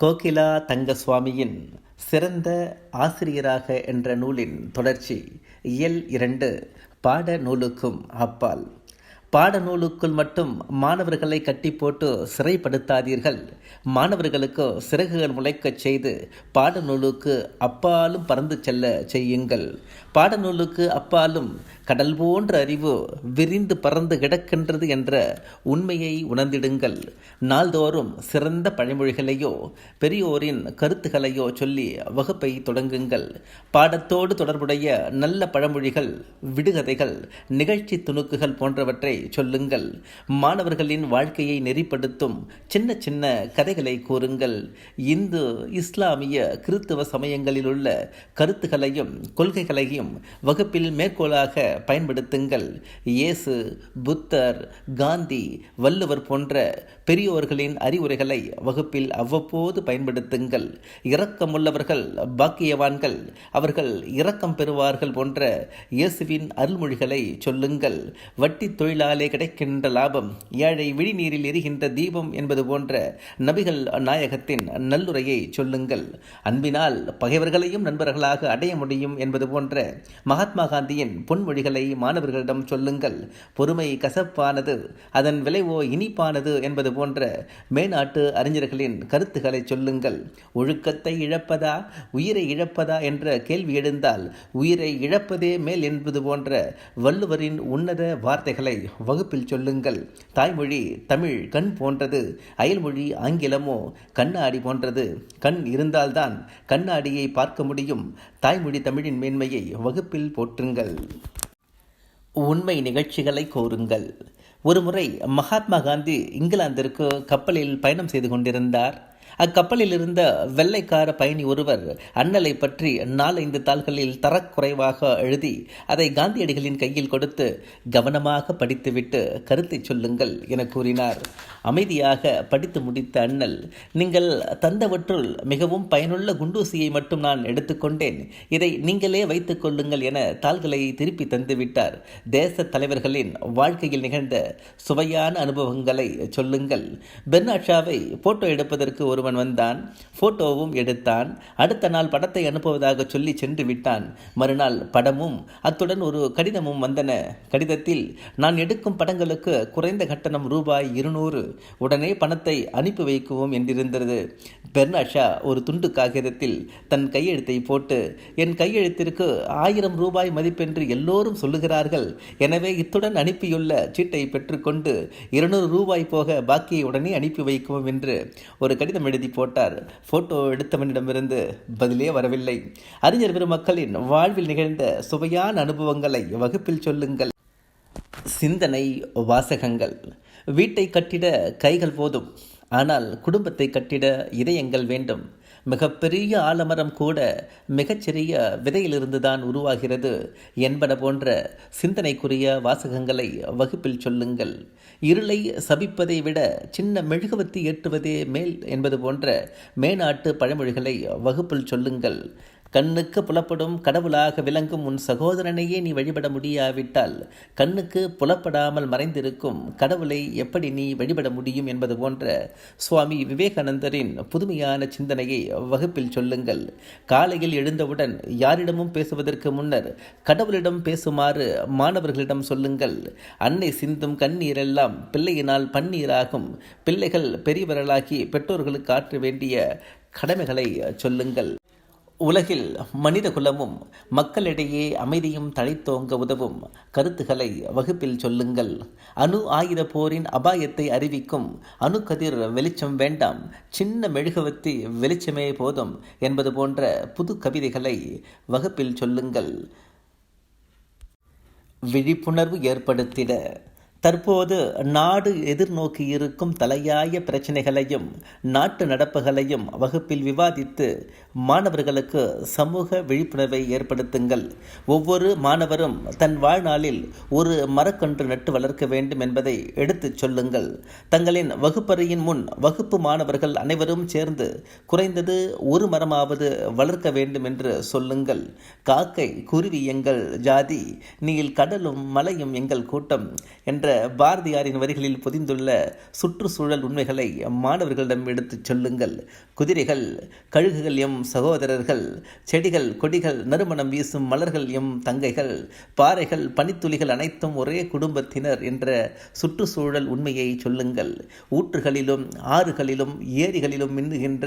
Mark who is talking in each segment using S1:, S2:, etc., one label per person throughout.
S1: கோகிலா தங்கசுவாமியின் சிறந்த ஆசிரியராக என்ற நூலின் தொடர்ச்சி இயல் இரண்டு பாட நூலுக்கும் அப்பால். பாடநூலுக்குள் மட்டும் மாணவர்களை கட்டி போட்டு சிறைப்படுத்தாதீர்கள். மாணவர்களுக்கு சிறகுகள் முளைக்கச் செய்து பாடநூலுக்கு அப்பாலும் பறந்து செல்ல செய்யுங்கள். பாடநூலுக்கு அப்பாலும் கடல் போன்ற அறிவு விரிந்து பறந்து கிடக்கின்றது என்ற உண்மையை உணர்ந்திடுங்கள். நாள்தோறும் சிறந்த பழமொழிகளையோ பெரியோரின் கருத்துகளையோ சொல்லி வகுப்பை தொடங்குங்கள். பாடத்தோடு தொடர்புடைய நல்ல பழமொழிகள் விடுகதைகள் நிகழ்ச்சி துணுக்குகள் போன்றவற்றை சொல்லுங்கள். மாணவர்களின் வாழ்க்கையை நெறிப்படுத்தும் சின்ன சின்ன கதைகளை கூறுங்கள். இந்து இஸ்லாமிய கிறித்துவ சமயங்களில் உள்ள கருத்துகளையும் கொள்கைகளையும் வகுப்பில் மேற்கோளாக பயன்படுத்துங்கள். இயேசு புத்தர் காந்தி வள்ளுவர் போன்ற பெரியோர்களின் அறிவுரைகளை வகுப்பில் அவ்வப்போது பயன்படுத்துங்கள். இரக்கமுள்ளவர்கள் பாக்கியவான்கள் அவர்கள் இரக்கம் பெறுவார்கள் போன்ற இயேசுவின் அருள்மொழிகளை சொல்லுங்கள். வட்டி தொழிலாலே கிடைக்கின்ற லாபம். ஏழை விழிநீரில் எரிகின்ற தீபம் என்பது போன்ற நபிகள் நாயகத்தின் நல்லுரையை சொல்லுங்கள். அன்பினால் பகைவர்களையும் நண்பர்களாக அடைய முடியும் என்பது போன்ற மகாத்மா காந்தியின் பொன்மொழிகளை மாணவர்களிடம் சொல்லுங்கள். பொறுமை கசப்பானது அதன் விளைவோ இனிப்பானது என்பது போன்ற மேநாட்டு அறிஞர்களின் கருத்துக்களை சொல்லுங்கள். ஒழுக்கத்தை இழப்பதா உயிரை இழப்பதா என்ற கேள்வி எழுந்தால் உயிரை இழப்பதே மேல் என்பது போன்ற வள்ளுவரின் உன்னத வார்த்தைகளை வகுப்பில் சொல்லுங்கள். தாய்மொழி தமிழ் கண் போன்றது அயல்மொழி ஆங்கிலமோ கண்ணாடி போன்றது. கண் இருந்தால்தான் கண்ணாடியை பார்க்க முடியும். தாய்மொழி தமிழின் மேன்மையை வகுப்பில் போற்றுங்கள். உண்மை நிகழ்ச்சிகளை கோருங்கள். ஒருமுறை மகாத்மா காந்தி இங்கிலாந்திற்கு கப்பலில் பயணம் செய்து கொண்டிருந்தார். அக்கப்பலில் இருந்த வெள்ளைக்கார பயணி ஒருவர் அண்ணலை பற்றி நாலைந்து தாள்களில் தரக்குறைவாக எழுதி அதை காந்தியடிகளின் கையில் கொடுத்து கவனமாக படித்துவிட்டு கருத்தை சொல்லுங்கள் என கூறினார். அமைதியாக படித்து முடித்த அண்ணல் நீங்கள் தந்தவற்றுள் மிகவும் பயனுள்ள குண்டூசியை மட்டும் நான் எடுத்துக்கொண்டேன். இதை நீங்களே வைத்துக் கொள்ளுங்கள் என தாள்களை திருப்பி தந்துவிட்டார். தேச தலைவர்களின் வாழ்க்கையில் நிகழ்ந்த சுவையான அனுபவங்களை சொல்லுங்கள். பெர்னாட்ஷாவை போட்டோ எடுப்பதற்கு ஒரு ஒருவன் வந்தான் போட்டோவும் எடுத்தான். அடுத்த நாள் படத்தை அனுப்புவதாக சொல்லி சென்று விட்டான். மறுநாள் படமும் அத்துடன் ஒரு கடிதமும் வந்தன. கடிதத்தில் நான் எடுக்கும் படங்களுக்கு குறைந்த கட்டணம் ரூபாய் இருநூறு. உடனே பணத்தை அனுப்பி வைக்கவும் என்றிருந்தது. பெர்னாஷா ஒரு துண்டு காகிதத்தில் தன் கையெழுத்தை போட்டு என் கையெழுத்திற்கு ஆயிரம் ரூபாய் மதிப்பென்று எல்லோரும் சொல்லுகிறார்கள். எனவே இத்துடன் அனுப்பியுள்ள சீட்டை பெற்றுக்கொண்டு இருநூறு ரூபாய் போக பாக்கியை உடனே அனுப்பி வைக்கவும் என்று ஒரு கடிதம் எழுதி போட்டார். போட்டோ எடுத்தவனிடமிருந்து பதிலே வரவில்லை. அறிஞர் பெருமக்களின் வாழ்வில் நிகழ்ந்த சுவையான அனுபவங்களை வகுப்பில் சொல்லுங்கள். சிந்தனை வாசகங்கள். வீட்டை கட்டிட கைகள் போதும். ஆனால் குடும்பத்தை கட்டிட இதயங்கள் வேண்டும். மிகப்பெரிய ஆலமரம் கூட மிகச்சிறிய விதையிலிருந்து தான் உருவாகிறது என்பன போன்ற சிந்தனைக்குரிய வாசகங்களை வகுப்பில் சொல்லுங்கள். இருளை சபிப்பதை விட சின்ன மெழுகுவத்தி ஏற்றுவதே மேல் என்பது போன்ற மேநாட்டு பழமொழிகளை வகுப்பில் சொல்லுங்கள். கண்ணுக்கு புலப்படும் கடவுளாக விளங்கும் உன் சகோதரனையே நீ வழிபட முடியாவிட்டால் கண்ணுக்கு புலப்படாமல் மறைந்திருக்கும் கடவுளை எப்படி நீ வழிபட முடியும் என்பது போன்ற சுவாமி விவேகானந்தரின் புதுமையான சிந்தனையை வகுப்பில் சொல்லுங்கள். காலையில் எழுந்தவுடன் யாரிடமும் பேசுவதற்கு முன்னர் கடவுளிடம் பேசுமாறு மாணவர்களிடம் சொல்லுங்கள். அன்னை சிந்தும் கண்ணீரெல்லாம் பிள்ளையினால் பன்னீராகும். பிள்ளைகள் பெரியவர்களாகி பெற்றோர்களுக்கு ஆற்ற வேண்டிய கடமைகளை சொல்லுங்கள். உலகில் மனித குலமும் மக்களிடையே அமைதியும் தழைத்தோங்க உதவும் கருத்துக்களை வகுப்பில் சொல்லுங்கள். அணு ஆயுத போரின் அபாயத்தை அறிவிக்கும் அணுக்கதிர் வெளிச்சம் வேண்டாம். சின்ன மெழுகுவத்தி வெளிச்சமே போதும் என்பது போன்ற புது கவிதைகளை வகுப்பில் சொல்லுங்கள். விழிப்புணர்வு ஏற்படுத்திட தற்போது நாடு எதிர்நோக்கி இருக்கும் தலையாய பிரச்சனைகளையும் நாட்டு நடப்புகளையும் வகுப்பில் விவாதித்து மாணவர்களுக்கு சமூக விழிப்புணர்வை ஏற்படுத்துங்கள். ஒவ்வொரு மாணவரும் தன் வாழ்நாளில் ஒரு மரக்கன்று நட்டு வளர்க்க வேண்டும் என்பதை எடுத்துச் சொல்லுங்கள். தங்களின் வகுப்பறையின் முன் வகுப்பு மாணவர்கள் அனைவரும் சேர்ந்து குறைந்தது ஒரு மரமாவது வளர்க்க வேண்டும் என்று சொல்லுங்கள். காக்கை குருவி எங்கள் ஜாதி நீல் கடலும் மலையும் எங்கள் கூட்டம் என்ற பாரதியாரின் வரிகளில் பொதிந்துள்ள சுற்றுச்சூழல் உண்மைகளை மாணவர்களிடம் எடுத்துச் சொல்லுங்கள். குதிரைகள் கழுகுகள் எம் சகோதரர்கள் செடிகள் கொடிகள் நறுமணம் வீசும் மலர்கள் எம் தங்கைகள் பாறைகள் பனித்துளிகள் அனைத்தும் ஒரே குடும்பத்தினர் என்ற சுற்றுச்சூழல் உண்மையை சொல்லுங்கள். ஊற்றுகளிலும் ஆறுகளிலும் ஏரிகளிலும் மின்னுகின்ற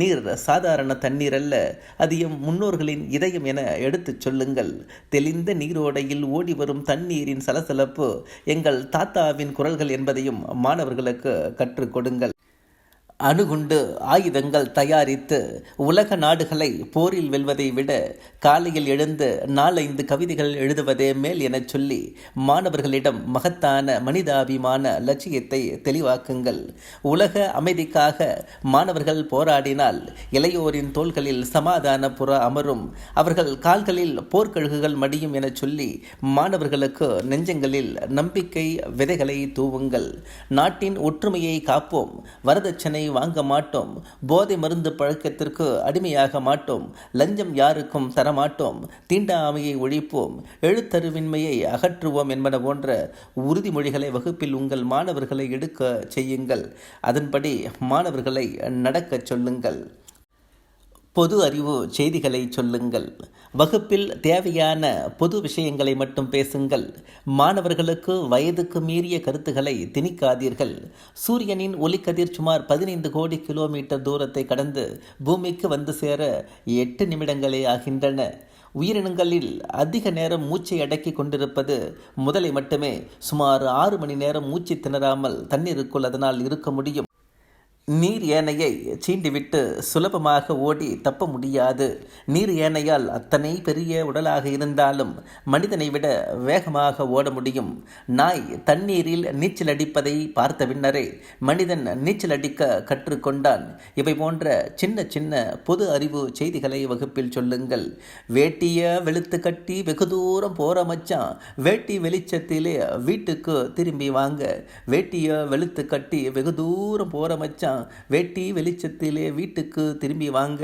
S1: நீர் சாதாரண தண்ணீர் அல்ல அது எம் முன்னோர்களின் இதயம் என எடுத்துச் சொல்லுங்கள். தெளிந்த நீரோடையில் ஓடி வரும் தண்ணீரின் சலசலப்பு எங்கள் தாத்தாவின் குரல்கள் என்பதையும் மாணவர்களுக்கு கற்றுக் கொடுங்கள். அணுகுண்டு ஆயுதங்கள் தயாரித்து உலக நாடுகளை போரில் வெல்வதை விட காலையில் எழுந்து நாலைந்து கவிதைகள் எழுதுவதே மேல் எனச் சொல்லி மாணவர்களிடம் மகத்தான மனிதாபிமான லட்சியத்தை தெளிவாக்குங்கள். உலக அமைதிக்காக மாணவர்கள் போராடினால் இளையோரின் தோள்களில் சமாதான புற அமரும். அவர்கள் கால்களில் போர்க்கழுகுகள் மடியும் எனச் சொல்லி மாணவர்களுக்கு நெஞ்சங்களில் நம்பிக்கை விதைகளை தூவுங்கள். நாட்டின் ஒற்றுமையை காப்போம். வரதட்சணை வாங்க மாட்டோம். போதை மருந்து பழக்கத்திற்கு அடிமையாக மாட்டோம். லஞ்சம் யாருக்கும் தரமாட்டோம். தீண்டாமையை ஒழிப்போம். எழுத்தறிவின்மையை அகற்றுவோம் என்பன போன்ற உறுதிமொழிகளை வகுப்பில் உங்கள் மாணவர்களை எடுக்க செய்யுங்கள். அதன்படி மாணவர்களை நடக்கச் சொல்லுங்கள். பொது அறிவு செய்திகளை சொல்லுங்கள். வகுப்பில் தேவையான பொது விஷயங்களை மட்டும் பேசுங்கள். மாணவர்களுக்கு வயதுக்கு மீறிய கருத்துக்களை திணிக்காதீர்கள். சூரியனின் ஒளிக்கதிர் சுமார் பதினைந்து கோடி கிலோமீட்டர் தூரத்தை கடந்து பூமிக்கு வந்து சேர எட்டு நிமிடங்களே ஆகின்றன. உயிரினங்களில் அதிக நேரம் மூச்சை அடக்கி கொண்டிருப்பது முதலை மட்டுமே சுமார் ஆறு மணி நேரம் மூச்சு திணறாமல் தண்ணீருக்குள் அதனால் இருக்க முடியும். நீர் ஏனையை சீண்டிவிட்டு சுலபமாக ஓடி தப்ப முடியாது. நீர் ஏனையால் அத்தனை பெரிய உடலாக இருந்தாலும் மனிதனை விட வேகமாக ஓட முடியும். நாய் தண்ணீரில் நீச்சல் அடிப்பதை பார்த்த பின்னரே மனிதன் நீச்சல் அடிக்க கற்றுக்கொண்டான். இவை போன்ற சின்ன சின்ன பொது அறிவு செய்திகளை வகுப்பில் சொல்லுங்கள். வேட்டிய வெளுத்து கட்டி வெகு தூரம் போற மச்சான் வேட்டி வெளிச்சத்திலே வீட்டுக்கு திரும்பி வாங்க. வேட்டிய வெளுத்து கட்டி வெகு தூரம் போற மச்சான் வேட்டி வெளிச்சத்திலே வீட்டுக்கு திரும்பி வாங்க.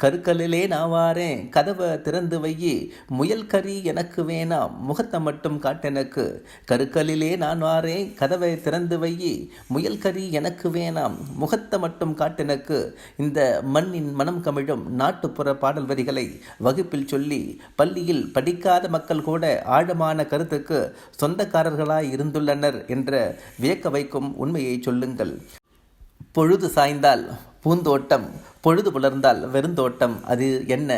S1: கருக்கல்லிலே நான் வாரேன். கதவை திறந்து வையி. முயல் கறி எனக்கு வேணாம். முகத்தை மட்டும் காட்டெனக்கு கருக்கல்லிலே நான் வாரேன். கதவை திறந்து வையி. முயல் கறி எனக்கு வேணாம். முகத்தை மட்டும் காட்டெனக்கு இந்த மண்ணின் மனம் கமிழும் நாட்டுப்புற பாடல் வரிகளை வகுப்பில் சொல்லி பள்ளியில் படிக்காத மக்கள் கூட ஆழமான கருத்துக்கு சொந்தக்காரர்களாய் இருந்துள்ளனர் என்ற வியக்க வைக்கும் உண்மையை சொல்லுங்கள். பொழுது சாய்ந்தால் பூந்தோட்டம் பொழுது புலர்ந்தால் வெறுந்தோட்டம் அது என்ன?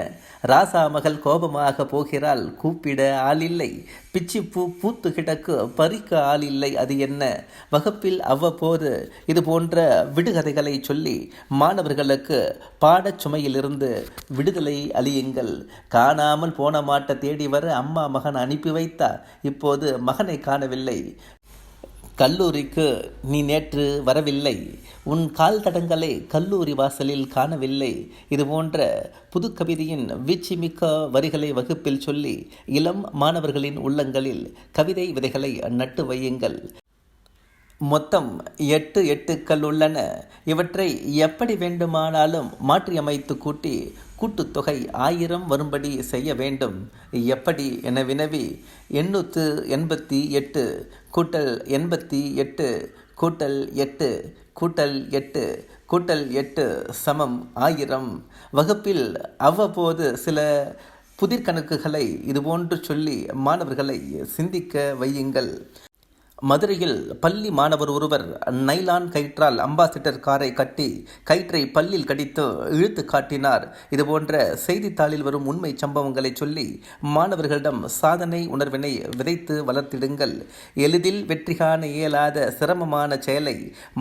S1: ராசா மகள் கோபமாக போகிறாள் கூப்பிட ஆளில்லை. பிச்சிப்பூ பூத்து கிடக்கு பறிக்க ஆளில்லை அது என்ன? வகுப்பில் அவ்வப்போது இது போன்ற விடுகதைகளை சொல்லி மாணவர்களுக்கு பாடச் சுமையிலிருந்து விடுதலை அழியுங்கள் காணாமல் போன மாட்டை தேடி வர அம்மா மகன் அனுப்பி வைத்தார். இப்போது மகனை காணவில்லை. கல்லூரிக்கு நீ நேற்று வரவில்லை. உன் கால் தடங்களை கல்லூரி வாசலில் காணவில்லை. இது போன்ற புது கவிதையின் வீச்சுமிக்க வரிகளை வகுப்பில் சொல்லி இளம் மாணவர்களின் உள்ளங்களில் கவிதை விதைகளை நட்டு வையுங்கள். மொத்தம் எட்டு எட்டுக்கள் உள்ளன. இவற்றை எப்படி வேண்டுமானாலும் மாற்றியமைத்து கூட்டி கூட்டுத்தொகை ஆயிரம் வரும்படி செய்ய வேண்டும். எப்படி? என வினவி எண்ணூற்று எண்பத்தி எட்டு கூட்டல் எண்பத்தி எட்டு கூட்டல் எட்டு கூட்டல் எட்டு கூட்டல் எட்டு சமம் ஆயிரம். வகுப்பில் அவ்வப்போது சில புதிர்கணக்குகளை இதுபோன்று சொல்லி மாணவர்களை சிந்திக்க வையுங்கள். மதுரையில் பள்ளி மாணவர் ஒருவர் நைலான் கயிற்றால் அம்பாசிடர் காரை கட்டி கயிற்றை பல்லில் கடித்து இழுத்து காட்டினார். இதுபோன்ற செய்தித்தாளில் வரும் உண்மை சம்பவங்களை சொல்லி மாணவர்களிடம் சாதனை உணர்வினை விதைத்து வளர்த்திடுங்கள். எளிதில் வெற்றி காண இயலாத சிரமமான செயலை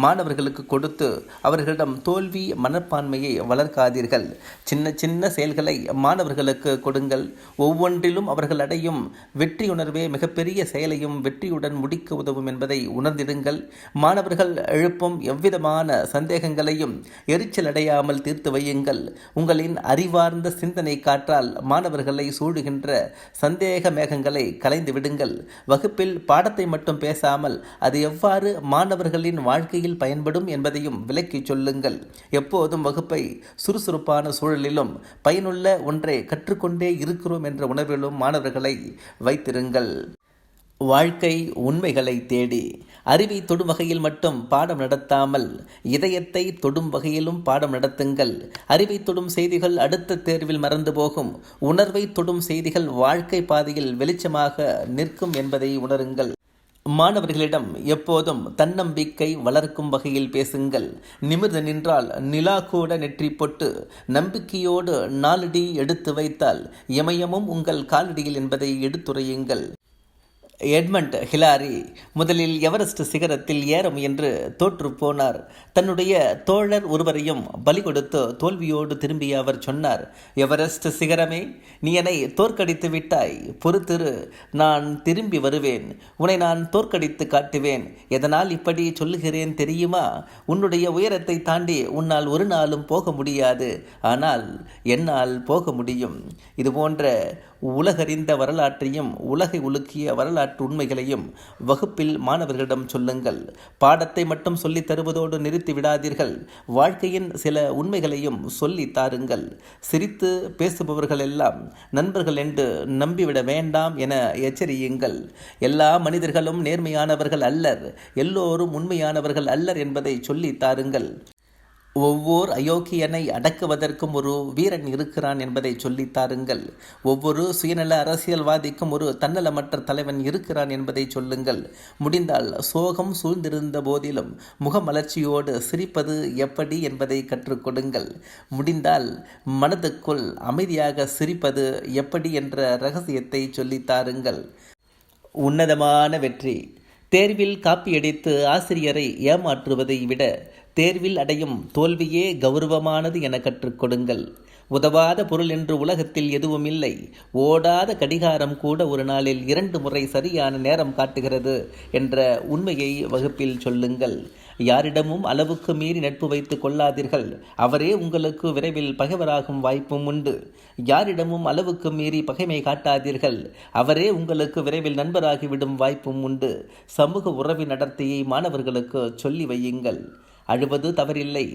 S1: மாணவர்களுக்கு கொடுத்து அவர்களிடம் தோல்வி மனப்பான்மையை வளர்க்காதீர்கள். சின்ன சின்ன செயல்களை மாணவர்களுக்கு கொடுங்கள். ஒவ்வொன்றிலும் அவர்கள் அடையும் வெற்றியுணர்வே மிகப்பெரிய செயலையும் வெற்றியுடன் முடிக்க உதவும் என்பதை உணர்ந்திடுங்கள். மாணவர்கள் எழுப்பும் எவ்விதமான சந்தேகங்களையும் எரிச்சல் அடையாமல் தீர்த்து வையுங்கள். உங்களின் அறிவார்ந்த சிந்தனை காற்றால் மாணவர்களை சூடுகின்ற சந்தேக மேகங்களை கலைந்து விடுங்கள். வகுப்பில் பாடத்தை மட்டும் பேசாமல் அது எவ்வாறு மாணவர்களின் வாழ்க்கையில் பயன்படும் என்பதையும் விளக்கிச் சொல்லுங்கள். எப்போதும் வகுப்பை சுறுசுறுப்பான சூழலிலும் பயனுள்ள ஒன்றை கற்றுக்கொண்டே இருக்கிறோம் என்ற உணர்விலும் மாணவர்களை வைத்திருங்கள். வாழ்க்கை உண்மைகளை தேடி அறிவை தொடும் வகையில் மட்டும் பாடம் நடத்தாமல் இதயத்தை தொடும் வகையிலும் பாடம் நடத்துங்கள். அறிவை தொடும் செய்திகள் அடுத்த தேர்வில் மறந்து போகும். உணர்வை தொடும் செய்திகள் வாழ்க்கை பாதையில் வெளிச்சமாக நிற்கும் என்பதை உணருங்கள். மாணவர்களிடம் எப்போதும் தன்னம்பிக்கை வளர்க்கும் வகையில் பேசுங்கள். நிமிர்ந்து நின்றால் நிலா கூட நெற்றி பொட்டு நம்பிக்கையோடு நாலடி எடுத்து வைத்தால் இமயமும் உங்கள் காலடியில் என்பதை எடுத்துரையுங்கள். எட்மண்ட் ஹிலாரி முதலில் எவரெஸ்ட் சிகரத்தில் ஏற முயன்று தோற்று போனார். தன்னுடைய தோழர் ஒருவரையும் பலி கொடுத்து தோல்வியோடு திரும்பிய அவர் சொன்னார் எவரெஸ்ட் சிகரமே நீ என்னை தோற்கடித்து விட்டாய். பொறுத்திரு நான் திரும்பி வருவேன். உன்னை நான் தோற்கடித்து காட்டுவேன். எதனால் இப்படி சொல்லுகிறேன் தெரியுமா? உன்னுடைய உயரத்தை தாண்டி உன்னால் ஒரு நாளும் போக முடியாது. ஆனால் என்னால் போக முடியும். இது போன்ற உலகறிந்த வரலாற்றையும் உலகை உலுக்கிய வரலாற்று உண்மைகளையும் வகுப்பில் மாணவர்களிடம் சொல்லுங்கள். பாடத்தை மட்டும் சொல்லித் தருவதோடு நிறுத்தி விடாதீர்கள். வாழ்க்கையின் சில உண்மைகளையும் சொல்லி தாருங்கள். சிரித்து பேசுபவர்கள் எல்லாம் நண்பர்கள் என்று நம்பிவிட வேண்டாம் என எச்சரியுங்கள். எல்லா மனிதர்களும் நேர்மையானவர்கள் அல்லர். எல்லோரும் உண்மையானவர்கள் அல்லர் என்பதை சொல்லி தாருங்கள். ஒவ்வொரு அயோக்கியனை அடக்குவதற்கும் ஒரு வீரன் இருக்கிறான் என்பதை சொல்லித்தாருங்கள் ஒவ்வொரு சுயநல அரசியல்வாதிக்கும் ஒரு தன்னலமற்ற தலைவன் இருக்கிறான் என்பதை சொல்லுங்கள். முடிந்தால் சோகம் சூழ்ந்திருந்த போதிலும் முகமலர்ச்சியோடு சிரிப்பது எப்படி என்பதை கற்றுக்கொடுங்கள் முடிந்தால் மனதுக்குள் அமைதியாக சிரிப்பது எப்படி என்ற ரகசியத்தை சொல்லித்தாருங்கள் உன்னதமான வெற்றி. தேர்வில் காப்பியடித்து ஆசிரியரை ஏமாற்றுவதை விட தேர்வில் அடையும் தோல்வியே கௌரவமானது என கற்றுக் கொடுங்கள். உதவாத பொருள் என்று உலகத்தில் எதுவும் இல்லை. ஓடாத கடிகாரம் கூட ஒரு நாளில் இரண்டு முறை சரியான நேரம் காட்டுகிறது என்ற உண்மையை வகுப்பில் சொல்லுங்கள். யாரிடமும் அளவுக்கு மீறி நட்பு வைத்துக் கொள்ளாதீர்கள். அவரே உங்களுக்கு விரைவில் பகைவராகும் வாய்ப்பும் உண்டு. யாரிடமும் அளவுக்கு மீறி பகைமை காட்டாதீர்கள். அவரே உங்களுக்கு விரைவில் நண்பராகிவிடும் வாய்ப்பும் உண்டு. சமூக உறவின் நடத்தையை மாணவர்களுக்கு சொல்லி வையுங்கள். அழுவது தவறில்லை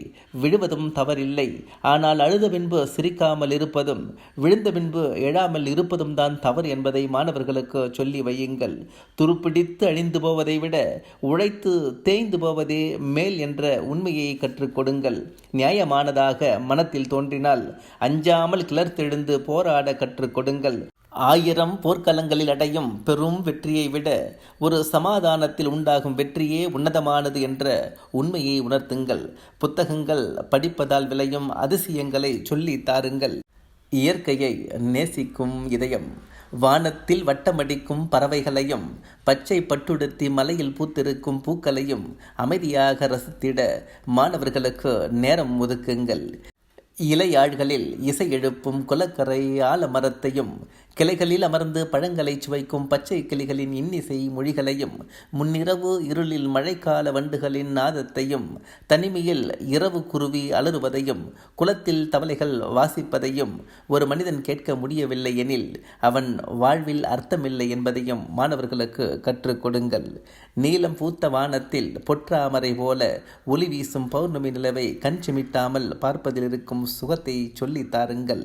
S1: விழுவதும் தவறில்லை. ஆனால் அழுத பின்பு சிரிக்காமல் இருப்பதும் விழுந்த பின்பு எழாமல் இருப்பதும் தான் தவறு என்பதை மாணவர்களுக்கு சொல்லி வையுங்கள். துருப்பிடித்து அழிந்து போவதை விட உழைத்து தேய்ந்து போவதே மேல் என்ற உண்மையை கற்றுக் கொடுங்கள். நியாயமானதாக மனத்தில் தோன்றினால் அஞ்சாமல் கிளர்த்தெழுந்து போராட கற்றுக் கொடுங்கள். ஆயிரம் போர்க்களங்களில் அடையும் பெரும் வெற்றியை விட ஒரு சமாதானத்தில் உண்டாகும் வெற்றியே உன்னதமானது என்ற உண்மையை உணர்த்துங்கள். புத்தகங்கள் படிப்பதால் விளையும் அதிசயங்களை சொல்லி தாருங்கள். இயற்கையை நேசிக்கும் இதயம் வானத்தில் வட்டமடிக்கும் பறவைகளையும் பச்சை பட்டுடுத்தி மலையில் பூத்திருக்கும் பூக்களையும் அமைதியாக ரசித்திட மாணவர்களுக்கு நேரம் ஒதுக்குங்கள். இலையாழ்களில் இசை எழுப்பும் குலக்கரை ஆலமரத்தையும் கிளைகளில் அமர்ந்து பழங்களை சுவைக்கும் பச்சை கிளிகளின் இன்னிசை மொழிகளையும் முன்னிரவு இருளில் மழைக்கால வண்டுகளின் நாதத்தையும் தனிமையில் இரவு குருவி அலறுவதையும் குளத்தில் தவளைகள் வாசிப்பதையும் ஒரு மனிதன் கேட்க முடியவில்லை எனில் அவன் வாழ்வில் அர்த்தமில்லை என்பதையும் மாணவர்களுக்கு கற்றுக் கொடுங்கள். நீலம் பூத்த வானத்தில் பொற்றாமரை போல ஒளி வீசும் பௌர்ணமி நிலவை கண் சிமிட்டாமல் பார்ப்பதில் இருக்கும் சுகத்தை சொல்லித் தாருங்கள்.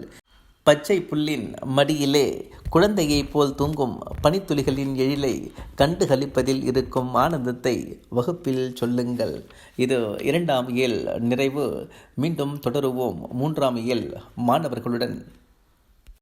S1: பச்சை புல்லின் மடியிலே குழந்தையைப் போல் தூங்கும் பனித்துளிகளின் எழிலை கண்டு கழிப்பதில் இருக்கும் ஆனந்தத்தை வகுப்பில் சொல்லுங்கள். இது இரண்டாம் இயல் நிறைவு. மீண்டும் தொடருவோம். மூன்றாம் இயல் மாணவர்களுடன்.